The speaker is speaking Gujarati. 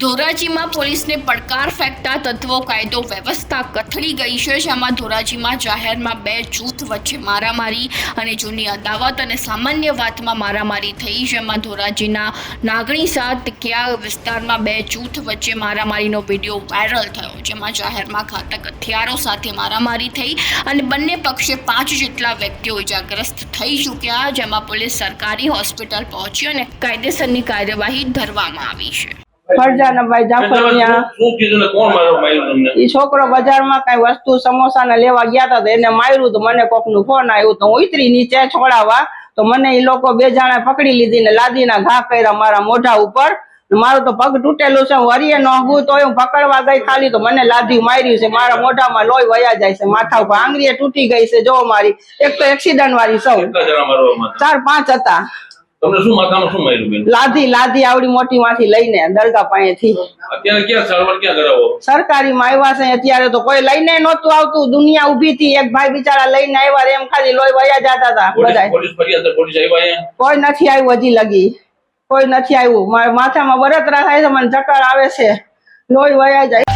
ધોરાજીમાં પોલીસને પડકાર ફેંકતા તત્વો કાયદો વ્યવસ્થા કથળી ગઈ છે, જેમાં ધોરાજીમાં જાહેરમાં બે જૂથ વચ્ચે મારામારી અને જૂની અદાવત અને સામાન્ય વાતમાં મારામારી થઈ, જેમાં ધોરાજીના નાગણી સાત ક્યા વિસ્તારમાં બે જૂથ વચ્ચે મારામારીનો વીડિયો વાયરલ થયો, જેમાં જાહેરમાં ઘાતક હથિયારો સાથે મારામારી થઈ અને બંને પક્ષે પાંચ જેટલા વ્યક્તિઓ ઇજાગ્રસ્ત થઈ ચૂક્યા, જેમાં પોલીસ સરકારી હોસ્પિટલ પહોંચી અને કાયદેસરની કાર્યવાહી ધરવામાં આવી છે. ફરજાનાભાઈ જાફરિયા. શું કીધું ને કોણ મારો માર્યું તમને? ઈ છોકરો બજારમાં કઈ વસ્તુ સમોસા ને લેવા ગયા હતા એને માર્યું તો મને કોકનું ફોન આવ્યું તો હું ઉતરી નીચે છોડાવવા. તો મને ઈ લોકો બે જણા પકડી લીધી ને લાદીના ઘા કર્યા મારા મોઢા ઉપર. મારું તો પગ તૂટેલું છે હું હરીએ ન તો હું પકડવા ગઈ ખાલી તો મને લાદી માર્યું છે મારા મોઢામાં લોહી વયા જાય છે માથા ઉપર આંગળીએ તૂટી ગઈ છે જો મારી. એક તો એક્સિડન્ટ વાળી સૌ? ચાર પાંચ હતા. તમને શું માથામાં શું માર્યું બેન? લાધી લાધી આવડી મોટી માંથી લઈને દરગાહ પાસેથી. અત્યારે ક્યાં સારવાર ક્યાં કરાવો? સરકારી માં આવ્યા છે અત્યારે તો કોઈ લઈને નહોતું આવતું. દુનિયા ઊભી હતી એક ભાઈ બિચારા લઈને આવ્યા એમ ખાલી લોહી વયા જતા હતા બધા પોલીસ ફરિયાદ પોલીસ આવ્યા કોઈ નથી આવ્યું હજી લગી. કોઈ નથી આવ્યું. મારા માથામાં બરતરા થાય છે મને ચક્કર આવે છે. લોહી વયા જાય.